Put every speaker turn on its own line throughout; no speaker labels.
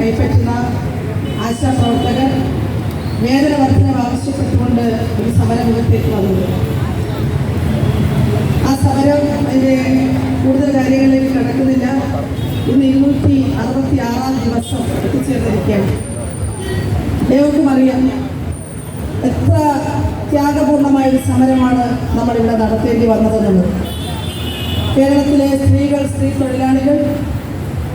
കൈപ്പറ്റുന്ന ആശാപ്രവർത്തകർ വേതന വർധനം ആവശ്യപ്പെട്ടുകൊണ്ട് ഒരു സമരമുഖത്തേക്ക് വന്നത്. ആ സമരം അതിന്റെ കൂടുതൽ കാര്യങ്ങളിലേക്ക് കടക്കുന്നില്ല. ഇന്ന് ഇരുന്നൂറ്റി അറുപത്തി ആറാം ദിവസം എത്തിച്ചേർന്നിരിക്കുകയാണ്. ഏവർക്കും അറിയാം എത്ര ത്യാഗപൂർണമായ ഒരു സമരമാണ് നമ്മളിവിടെ നടത്തേണ്ടി വന്നതെന്നുള്ളത്. കേരളത്തിലെ സ്ത്രീകൾ സ്ത്രീ തൊഴിലാളികൾ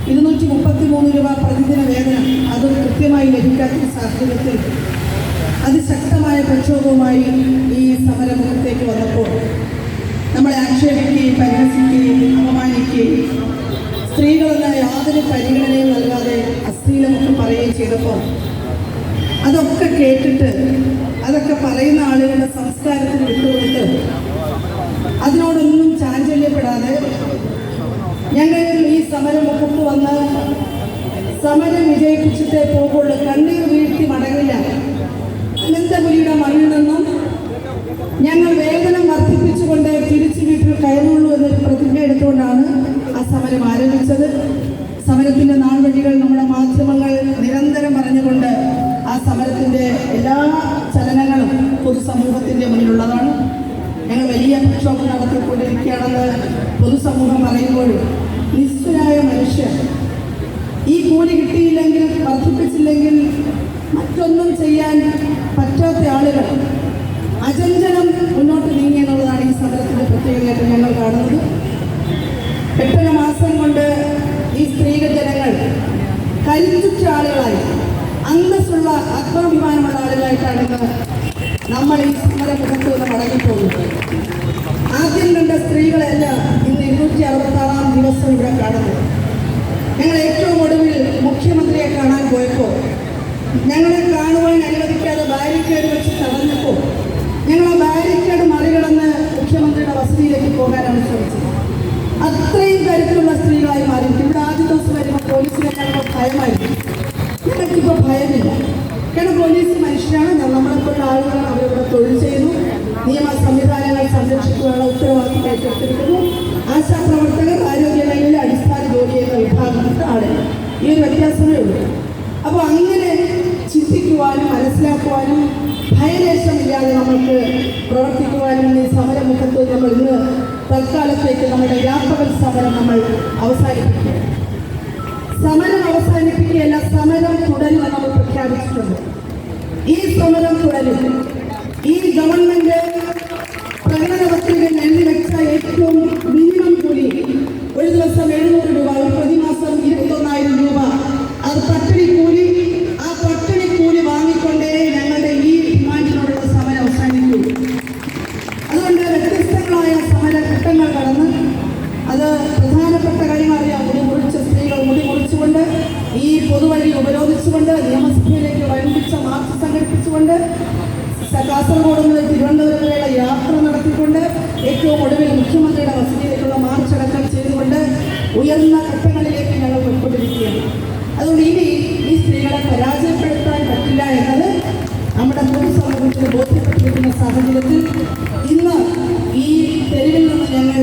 ഇരുന്നൂറ്റി മുപ്പത്തി മൂന്ന് രൂപ പ്രതിദിന വേതനം അത് കൃത്യമായി ലഭിക്കാത്ത സാഹചര്യത്തിൽ അതിശക്തമായ പ്രക്ഷോഭവുമായി ഈ സമരമുഖത്തേക്ക് വന്നപ്പോൾ നമ്മളെ ആക്ഷേപിക്കുകയും പരിഹസിക്കുകയും അപമാനിക്കുകയും സ്ത്രീകളെന്ന യാതൊരു പരിഗണനയും നൽകാതെ അശ്ലീലമൊക്കെ പറയുകയും ചെയ്തപ്പോൾ അതൊക്കെ കേട്ടിട്ട് അതൊക്കെ പറയുന്ന ആളുകളുടെ സംസ്കാരത്തിന് വിട്ടുകൊടുത്ത് അതിനോടൊന്നും ചാഞ്ചല്യപ്പെടാതെ ഞങ്ങൾ ഈ സമരം മുഖത്ത് വന്ന് സമരം വിജയിപ്പിച്ചിട്ടേ പോകുള്ളൂ കണ്ണീർ വീഴ്ത്തി മടങ്ങില്ല. അനന്തപുരിയുടെ മണ്ണിൽ നിന്നും ഞങ്ങൾ വേതനം വർദ്ധിപ്പിച്ചുകൊണ്ട് തിരിച്ചു വീട്ടിൽ കയറുള്ളൂ എന്നൊരു പ്രതിജ്ഞ എടുത്തുകൊണ്ടാണ് ആ സമരം ആരംഭിച്ചത്. സമരത്തിന്റെ നാൾ വഴികൾ നമ്മുടെ മാധ്യമങ്ങൾ നിരന്തരം പറഞ്ഞുകൊണ്ട് ആ സമരത്തിന്റെ എല്ലാ ചലനങ്ങളും പൊതുസമൂഹത്തിന്റെ മുന്നിലുള്ളതാണ്. ഞങ്ങൾ വലിയ പ്രക്ഷോഭം നടത്തിക്കൊണ്ടിരിക്കുകയാണെന്ന് പൊതുസമൂഹം പറയുമ്പോഴും നിസ്വരായ മനുഷ്യർ ഈ കൂലി കിട്ടിയില്ലെങ്കിൽ വർദ്ധിപ്പിച്ചില്ലെങ്കിൽ മറ്റൊന്നും ചെയ്യാൻ പറ്റാത്ത ആളുകൾ അചഞ്ചലം മുന്നോട്ട് നീങ്ങി എന്നുള്ളതാണ് ഈ സമരത്തിന്റെ പ്രത്യേകതയായിട്ട് ഞങ്ങൾ കാണുന്നത്. എട്ടര മാസം കൊണ്ട് ഈ സ്ത്രീകൾ ജനങ്ങൾ കരുത്തുറ്റ ആളുകളായി അന്തസ്സുള്ള ആത്മാഭിമാനമുള്ള ആളുകളായിട്ടാണ് ഇന്ന് നമ്മൾ ഈ സമരമുഖത്ത് നിന്ന് മടങ്ങിപ്പോകുന്നത്. ആദ്യം കണ്ട സ്ത്രീകളെല്ലാം ഇന്ന് ഇരുന്നൂറ്റി അറുപത്തി ആറാം ദിവസം ഇവിടെ കാണുന്നത് ഞങ്ങൾ ഏറ്റവും ഒടുവിൽ മുഖ്യമന്ത്രിയെ കാണാൻ പോയപ്പോൾ ഞങ്ങളെ കാണുവാൻ അനുവദിക്കാതെ ബാരിക്കേഡ് വെച്ച് തടഞ്ഞപ്പോൾ ഞങ്ങൾ ആ ബാരിക്കേഡ് മറികടന്ന് മുഖ്യമന്ത്രിയുടെ വസതിയിലേക്ക് പോകാനാണ് ശ്രമിച്ചത്. അത്രയും കരുത്തുള്ള സ്ത്രീകളായി മാറി ഇവിടെ ആദ്യ ദിവസം വരുമ്പോൾ പോലീസിനെ കാണുമ്പോൾ ഭയമായിരുന്നു. ഞങ്ങൾക്കിപ്പോൾ ഭയമില്ല. കാരണം പോലീസ് മനുഷ്യരാണ്. നമ്മളെപ്പോലുള്ള ആളുകളാണ് തൽക്കാലത്തേക്ക് നമ്മുടെ വ്യാപക സമരം നമ്മൾ അവസാനിപ്പിക്കുക സമരം അവസാനിപ്പിക്കുകയല്ല സമരം തുടരും നമ്മൾ പ്രഖ്യാപിച്ചിട്ടുണ്ട്. ഈ സമരം തുടരും. ഈ ഗവൺമെന്റ് പ്രകടന പത്രികയിൽ ഏറ്റവും മിനിമം കൂലി ഒരു ദിവസം എഴുന്നൂറ് രൂപ ഒരു പ്രതിമാസം ഇരുപത്തൊന്നായിരം രൂപ. അത് പട്ടിണി കാസർഗോഡ് മുതൽ തിരുവനന്തപുരം യാത്ര നടത്തിക്കൊണ്ട് ഏറ്റവും ഒടുവിൽ മുഖ്യമന്ത്രിയുടെ വസതിയിലേക്കുള്ള മാർച്ച് അടക്കം ചെയ്തുകൊണ്ട് ഉയർന്ന ഘട്ടങ്ങളിലേക്ക് ഞങ്ങൾ പോയിക്കൊണ്ടിരിക്കുകയാണ്. അതുകൊണ്ട് ഇനി ഈ സ്ത്രീകളെ പരാജയപ്പെടുത്താൻ പറ്റില്ല എന്നത് നമ്മുടെ പൊതുസമൂഹത്തിന് ബോധ്യപ്പെട്ടിരിക്കുന്ന സാഹചര്യത്തിൽ ഇന്ന് ഈ തെരുവിൽ നിന്ന് ഞങ്ങൾ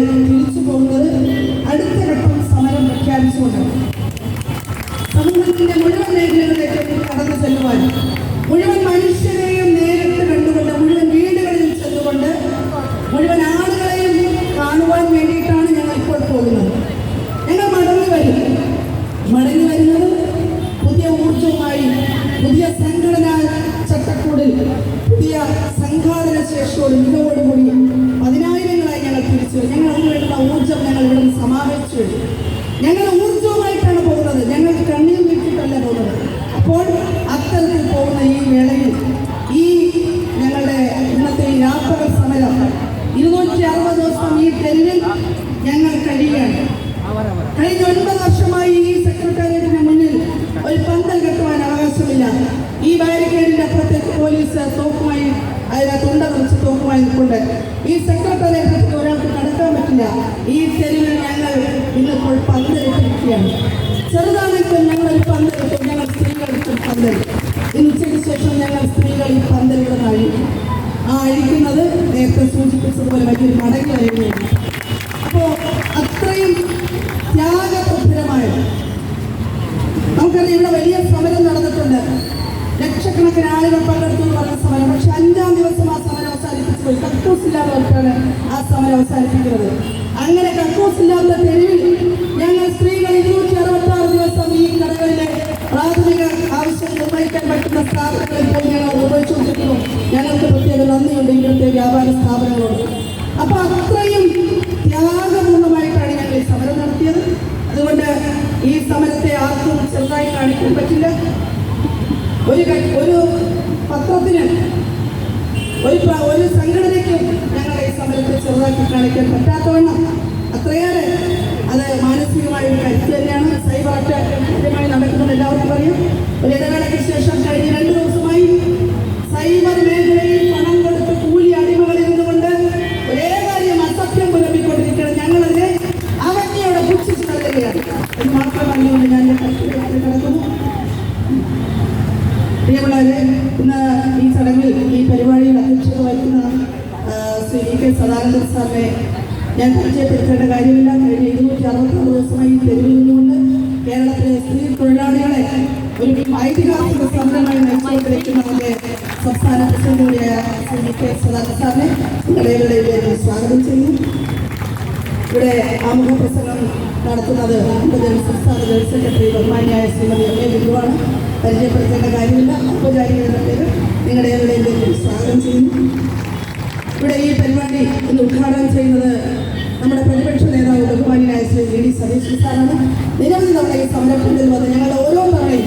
ശേഷിയോട് മികവോടുകൂടി പതിനായിരങ്ങളായി ഞങ്ങൾ തിരിച്ചു. ഞങ്ങൾ അതിനുവേണ്ടുന്ന ഊർജം ഞങ്ങൾ ഇവിടെ നിന്ന് സമാപിച്ചു തെരുവിൽ ഞങ്ങൾ ഇന്നിപ്പോൾ പന്തലിട്ടിരിക്കുകയാണ് ചെറുതാണെങ്കിൽ ഞങ്ങൾ ഒരു പന്തലിട്ടും ഞങ്ങൾ സ്ത്രീകൾക്കും പന്തൽ ഇന്നുച്ചയ്ക്ക് ശേഷം ഞങ്ങൾ സ്ത്രീകൾ ഈ പന്തലുകൾ അഴിക്കും ആ അഴിക്കുന്നത് നേരത്തെ സൂചിപ്പിച്ചതുപോലെ വലിയൊരു മടങ്ങി അഴിയുകയാണ് അപ്പോൾ അത്രയും ത്യാഗപ്രഭരമായ നമുക്കറിയാം ഇവിടെ വലിയ സമരം നടന്നിട്ടുണ്ട്. ലക്ഷക്കണക്കിന് ആളുകൾ പങ്കെടുത്തു എന്ന് പറഞ്ഞ സമരം. പക്ഷെ അഞ്ചാം ദിവസം ആ സമരം അവസാനിപ്പിച്ചു പോയി. കക്കൂസ് ആ സമരം അവസാനിപ്പിക്കുന്നത്. അങ്ങനെ കക്കൂസ് ഇല്ലാത്ത തെരുവിൽ ഞങ്ങൾ സ്ത്രീകൾ ഇരുന്നൂറ്റി അറുപത്തി ആറ് ദിവസം ഈ കടകളിലെ പ്രാഥമിക ആവശ്യം നിർവഹിക്കാൻ പറ്റുന്ന സ്ഥാപനങ്ങളിൽ പോയി ഞങ്ങൾ നിർവഹിച്ചുകൊണ്ടിരിക്കുന്നു ഞങ്ങൾക്ക് പ്രത്യേക നന്ദിയുണ്ട് ഇവിടുത്തെ വ്യാപാര സ്ഥാപനങ്ങളോട്. അപ്പൊ അത്രയും ത്യാഗപൂർണമായിട്ടാണ് ഞങ്ങൾ ഈ സമരം നടത്തിയത്. അതുകൊണ്ട് ഈ സമരത്തെ ആർക്കും ചെറുതായി കാണിക്കാൻ പറ്റില്ല. ഒരു ഒരു പത്രത്തിന് ഒരു ഒരു സംഘടനയ്ക്കും ഞങ്ങളുടെ സമരത്തെ ചെറുതാക്കി കാണിക്കാൻ പറ്റാത്തവണ്ണം അത്രയേറെ അത് മാനസികമായ ഒരു കരുത്ത് തന്നെയാണ്. അറ്റാക്ക് കൃത്യമായി നടക്കുന്നത് എല്ലാവർക്കും അറിയാം. ഒരു ഇടവേളയ്ക്ക് ശേഷം കഴിഞ്ഞ രണ്ട് ദിവസമായി സൈബർ മേഖലയിൽ പണം കൊടുത്ത് കൂലി അടിമകളിൽ നിന്നുകൊണ്ട് ഒരേ കാര്യം അസത്യം പുലമ്പിക്കൊണ്ടിരിക്കുകയാണ് ഞങ്ങളതിനെ അവജ്ഞയോടെ പുച്ഛിച്ചു നൽകുകയാണ് എന്ന് മാത്രം പറഞ്ഞുകൊണ്ട് ഞാൻ കിടക്കുന്നു. പ്രിയമുള്ളവരെ ഇന്ന് ഈ ചടങ്ങിൽ ഈ പരിപാടിയിൽ അധ്യക്ഷത വഹിക്കുന്ന ശ്രീ കെ സദാനന്ദൻ സാറിനെ ഞാൻ പരിചയപ്പെടുത്തേണ്ട കാര്യമില്ല കഴിഞ്ഞ ഇരുന്നൂറ്റി അറുപത്താറ് ദിവസമായി തെരുവിൽ കേരളത്തിലെ സ്ത്രീ തൊഴിലാളികളെ ഒരു ഐതിഹാസിക സമരമായി നയിച്ചുകൊണ്ടിരിക്കുന്നതിന്റെ സംസ്ഥാന പ്രസിഡന്റ് കൂടിയായ കെ സദാനന്ദ സാറിനെ നിങ്ങളുടെ സ്വാഗതം ചെയ്യും ഇവിടെ ആമുഖ പ്രസംഗം നടത്തുന്നത് സംസ്ഥാന ജനറൽ സെക്രട്ടറി ബഹുമാനിയായ ശ്രീമതി എം എ ബിന്ദുവാണ്. പരിചയപ്പെടുത്തേണ്ട കാര്യമില്ല. ഔപചാരികരുടെ പേര് നിങ്ങളുടെ സ്വാഗതം ചെയ്യുന്നു. ഇവിടെ ഈ പരിപാടി ഇന്ന് ഉദ്ഘാടനം ചെയ്യുന്നത് നമ്മുടെ പ്രതിപക്ഷ നേതാവ് ബഹുമാനിയായ ശ്രീ വി ഡി സതീശൻ സാറാണ്. നിരവധി തവണ ഈ സംരംഭത്തിൽ വന്ന് ഞങ്ങളുടെ ഓരോ തവണയും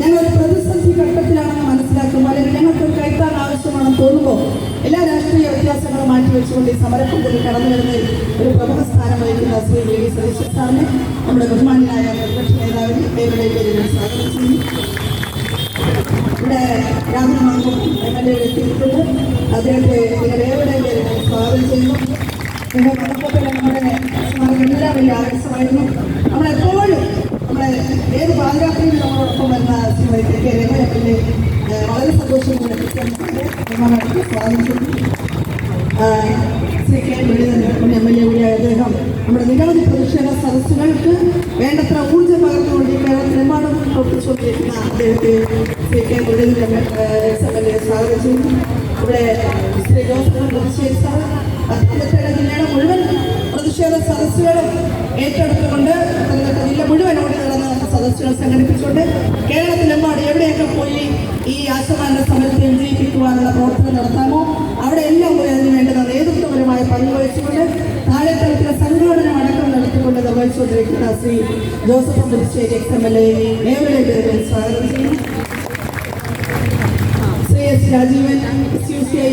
ഞങ്ങൾ പ്രതിസന്ധി ഘട്ടത്തിലാണെന്ന് മനസ്സിലാക്കുമ്പോൾ അല്ലെങ്കിൽ ഞങ്ങൾക്ക് കൈത്താൻ ആവശ്യമാണെന്ന് തോന്നുമ്പോൾ എല്ലാ രാഷ്ട്രീയ വ്യത്യാസങ്ങളും മാറ്റിവെച്ചുകൊണ്ട് ഈ സമരത്തിൽ കടന്നു വരുന്ന ഒരു പ്രമുഖ സ്ഥാനം വഹിക്കുന്ന ശ്രീ വി ഡി സതീശൻ സാറിനെ നമ്മുടെ ബഹുമാനിയായ പ്രതിപക്ഷ നേതാവിനെ സ്വാഗതം ചെയ്യുന്നു. ഇവിടെ മാങ്കും എം എൽ എ എത്തിയിട്ടുണ്ട് അദ്ദേഹത്തെ നിങ്ങളുടെ ഏവരുടെയും സ്വാഗതം ചെയ്യുന്നു. വന്നപ്പോൾ നമ്മുടെ സ്മാരകമെല്ലാം വലിയ ആവേശമായിരുന്നു. നമ്മളെപ്പോഴും നമ്മളെ ഏത് പാതിരാത്രിയിൽ നമ്മളോടൊപ്പം വരുന്ന ശ്രീമതി കെ കെ എം വളരെ സന്തോഷം ബഹുമാനമായിട്ട് സ്വാഗതം ചെയ്യുന്നു. Shri K Lalithan M L A കൂടിയായ അദ്ദേഹം നമ്മുടെ നിരവധി പ്രതിഷേധ സദസ്സുകൾക്ക് വേണ്ടത്ര ഊർജം പകർന്നുകൊണ്ട് കേരളത്തിലെമ്പാടും പ്രവർത്തിച്ചുകൊണ്ടിരിക്കുന്ന അദ്ദേഹത്തെ ശ്രീ കെ എ സ്വാഗതം. ചെയ്യുന്നു ഇവിടെ ശ്രീ ജോസഫ് പ്രതിഷേധ പത്തനംതിട്ട ജില്ലയുടെ മുഴുവൻ പ്രതിഷേധ സദസ്സുകളും ഏറ്റെടുത്തുകൊണ്ട് ജില്ല മുഴുവൻ ഓടി നടന്ന സദസ്സുകൾ സംഘടിപ്പിച്ചുകൊണ്ട് കേരളത്തിലെമ്പാട് എവിടെയൊക്കെ പോയി ഈ ആശമാന സമരത്തെ വിജയിപ്പിക്കുവാനുള്ള പ്രവർത്തനം നടത്താമോ? അവിടെ എല്ലാം പോയി അതിന് വേണ്ടുന്ന നേതൃത്വപരമായ വഹിച്ചുകൊണ്ട് താഴെത്തലത്തിലെ സംഘടന അടക്കം നടത്തിക്കൊണ്ട് നിർവഹിച്ചുകൊണ്ടിരിക്കുന്ന Shri Joseph Puthussery ex M L A സ്വാഗതം. Rajeevan C C I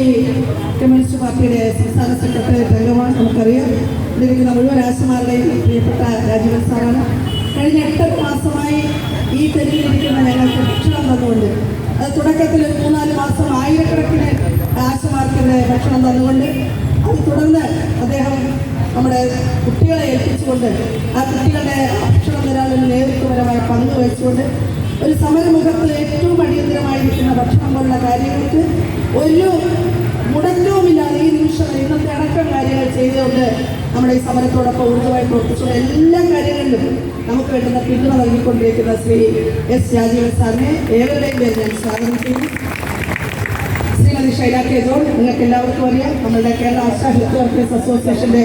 communist പാർട്ടിയുടെ സംസ്ഥാന സെക്രട്ടേറിയറ്റ് അംഗമാണ് നമുക്കറിയാം. ഇതിരിക്കുന്ന മുഴുവൻ ആശമാരുടെയും പ്രിയപ്പെട്ട രാജീവൻ സാറാണ്. കഴിഞ്ഞ എട്ടര മാസമായി ഈ തെരുവിലിരിക്കുന്ന ഞങ്ങൾക്ക് ഭക്ഷണം തന്നുകൊണ്ട് അത് തുടക്കത്തിൽ മൂന്നാൽ മാസം ആയിരക്കണക്കിന് ആശമാർക്ക് ഭക്ഷണം തന്നുകൊണ്ട് അത് തുടർന്ന് അദ്ദേഹം നമ്മുടെ കുട്ടികളെ ഏൽപ്പിച്ചുകൊണ്ട് ആ കുട്ടികളുടെ ഭക്ഷണം തരാനുള്ള നേതൃത്വപരമായ പങ്ക് വഹിച്ചുകൊണ്ട് ഒരു സമരമുഖത്ത് ഏറ്റവും അടിയന്തരമായിരിക്കുന്ന ഭക്ഷണം പോലുള്ള കാര്യങ്ങൾക്ക് ഒരു മുടക്കവുമില്ലാതെ ഈ നിമിഷം ഇന്നത്തെ അടക്കം കാര്യങ്ങൾ ചെയ്തുകൊണ്ട് നമ്മുടെ ഈ സമരത്തോടൊപ്പം ഊർജമായി പ്രവർത്തിച്ചുള്ള എല്ലാ കാര്യങ്ങളിലും നമുക്ക് വേണ്ടുന്ന പിന്തുണ നൽകിക്കൊണ്ടിരിക്കുന്ന ശ്രീ എസ് രാജീവൻ സാറിനെ ഏവരുടെയും പേര് ഞാൻ സ്വാഗതം ചെയ്യുന്നു. ശ്രീമതി ശൈല കെ ജോൺ നിങ്ങൾക്ക് എല്ലാവർക്കും അറിയാം നമ്മുടെ കേരള ആശാ ഹെൽത്ത് വർക്കേഴ്സ് അസോസിയേഷന്റെ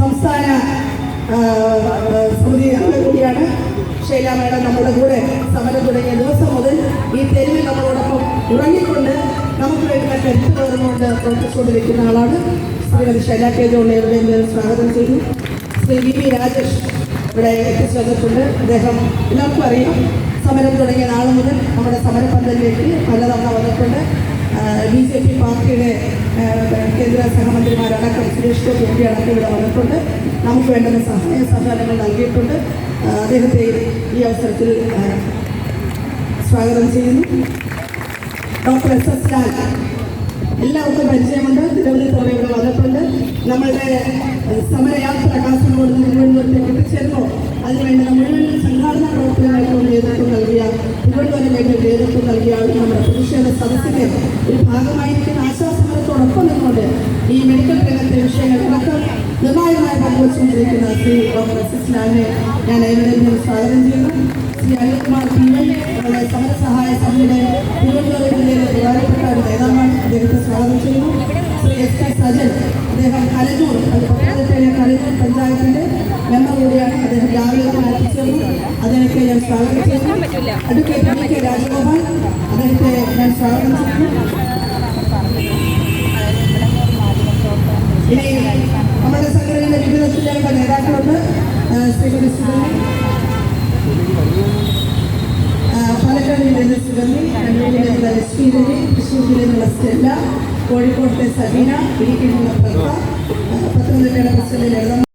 സംസ്ഥാന സമിതി അംഗം കൂടിയാണ്. ശൈല മേഡം നമ്മുടെ കൂടെ സമരം തുടങ്ങിയ ദിവസം മുതൽ ഈ തെരുവിൽ നമ്മളോടൊപ്പം ഉറങ്ങിക്കൊണ്ട് നമുക്ക് വേണ്ടുന്ന കരുത്ത് പകർന്നുകൊണ്ട് പ്രവർത്തിച്ചുകൊണ്ടിരിക്കുന്ന ആളാണ് ശ്രീമതി ശൈല കെ പേര് സ്വാഗതം ചെയ്തു ശ്രീ വി വി രാജേഷ് ഇവിടെ എത്തിച്ചേർന്നിട്ടുണ്ട്. അദ്ദേഹം എല്ലാവർക്കും അറിയാം സമരം തുടങ്ങിയ നാൾ മുതൽ നമ്മുടെ സമരപന്തലിലേക്ക് പലതവണ വന്നിട്ടുണ്ട്. ബി ജെ പി പാർട്ടിയുടെ കേന്ദ്ര സഹമന്ത്രിമാരടക്കം സുരേഷ് ഗോപി അടക്കം ഇവിടെ വന്നിട്ടുണ്ട്. നമുക്ക് വേണ്ടുന്ന സഹായ സഹകരണങ്ങൾ നൽകിയിട്ടുണ്ട്. അദ്ദേഹത്തെ ഈ അവസരത്തിൽ സ്വാഗതം ചെയ്യുന്നു. ഡോക്ടർ എസ് എസ് ലാൽ എല്ലാവർക്കും പരിചയമുണ്ട്. തിരുവനന്തപുരം ഇവിടെ വന്നിട്ടുണ്ട്. നമ്മളുടെ സമരയാത്ര കാസർഗോഡ് തിരുവനന്തപുരത്തേക്ക് എത്തിച്ചേരുമ്പോൾ അതിനുവേണ്ടി മുഴുവൻ സംഘാടന പ്രവർത്തനങ്ങൾക്ക് നേതൃത്വം നൽകിയ തിരുവനന്തപുരം വേണ്ടി നേതൃത്വം നൽകിയ നമ്മുടെ പ്രതിഷേധ സദസ്സിന്റെ ഒരു ഭാഗമായിരിക്കുന്ന ആശാസമരത്തോടൊപ്പം നിന്നുകൊണ്ട് ഈ മെഡിക്കൽ രംഗത്തെ വിഷയങ്ങൾ വിഷയങ്ങളടക്കം നിർണായകമായ പങ്കുവച്ചുകൊണ്ടിരിക്കുന്ന ശ്രീ ഡോക്ടർ എസ് ഞാൻ ഏവരെയും സ്വാഗതം ചെയ്യുന്നു. ശ്രീ അനിൽകുമാർ പി എൻ നമ്മുടെ സമരസഹായ സമിതിയുടെ തിരുവനന്തപുരം ജില്ലയിലെ പ്രധാനപ്പെട്ട ഒരു നേതാവാണ്. അദ്ദേഹത്തെ സ്വാഗതം ചെയ്യുന്നു. ശ്രീ എസ് കെ സജൻ അദ്ദേഹം കലജൂർ പത്തനംതിട്ടയിലെ കലഞ്ഞൂർ പഞ്ചായത്തിന്റെ മെമ്പർ കൂടിയാണ്. അദ്ദേഹം രാവിലെ തന്നെ അദ്ദേഹത്തെ ഞാൻ സ്വാഗതം ചെയ്യുന്നു. അഡ്വക്കേറ്റ് പി കെ രാജഗോപാൽ അദ്ദേഹത്തെ ഞാൻ സ്വാഗതം ചെയ്യുന്നു. ആ, ശ്രീമതി സുഗന്ധി ആ, പാലക്കാട് ജില്ലയിലെ സുഗന്ധി കണ്ണൂർ ജില്ലയിലെ ലക്ഷ്മി രവി തൃശ്ശൂർ ജില്ലയിലുള്ള സ്റ്റെല്ല കോഴിക്കോട്ടെ സബീന ഇടുക്കിയിലുള്ള പ്രഭ ആ, പത്തനംതിട്ടയുടെ പ്രസിഡന്റ് ലളിത